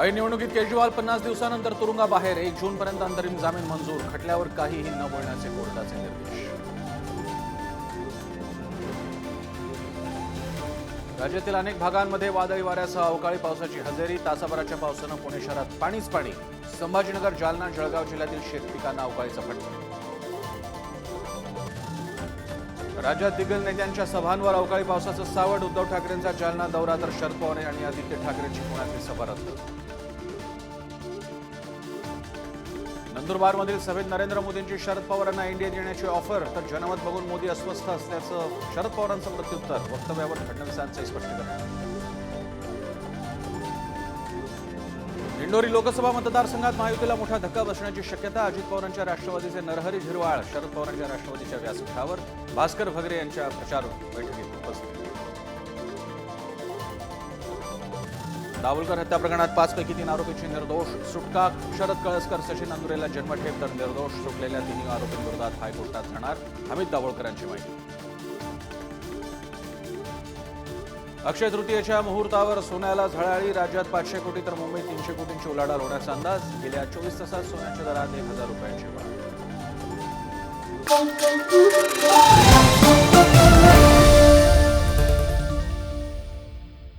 ऐन निवडणुकीत केजरीवाल पन्नास दिवसानंतर तुरुंगाबाहेर एक जूनपर्यंत अंतरिम जामीन मंजूर. खटल्यावर काहीही न बोलण्याचे कोर्टाचे निर्देश. राज्यातील अनेक भागांमध्ये वादळी वाऱ्यासह अवकाळी पावसाची हजेरी. तासाभराच्या पावसानं पुणे शहरात पाणीच पाणी. संभाजीनगर जालना जळगाव जिल्ह्यातील शेतपिकांना अवकाळीचा फटका. राज्यात दिग्गज नेत्यांच्या सभांवर अवकाळी पावसाचं सावट उद्धव ठाकरेंचा जालना दौरा तर शरद पवार आणि आदित्य ठाकरेंची पुण्यातली सभा रद्द. नंदुरबारमधील सभेत नरेंद्र मोदींची शरद पवारांना एनडीए देण्याची ऑफर तर जनमत बघून मोदी अस्वस्थ असल्याचं शरद पवारांचं प्रत्युत्तर. वक्तव्यावर फडणवीसांचं स्पष्टीकरण. दिंडोरी लोकसभा मतदारसंघात महायुतीला मोठा धक्का बसण्याची शक्यता अजित पवारांच्या राष्ट्रवादीचे नरहरी झिरवाळ शरद पवारांच्या राष्ट्रवादीच्या व्यासपीठावर भास्कर भगरे यांच्या प्रचार बैठकीत उपस्थित दाभोलकर हत्या प्रकरणात पाचपैकी तीन आरोपींची निर्दोष सुटका शरद कळसकर सचिन अंदुरेला जन्मठेप तर निर्दोष सुटलेल्या तिन्ही आरोपींविरोधात हायकोर्टात जाणार अमित दाभोळकरांची माहिती. अक्षय तृतीयेच्या मुहूर्तावर सोन्याला झळाळी राज्यात पाचशे कोटी तर मुंबईत तीनशे कोटींची उलाढाल होण्याचा अंदाज. गेल्या चोवीस तासात सोन्याच्या दरात एक हजार रुपयांची वाढ.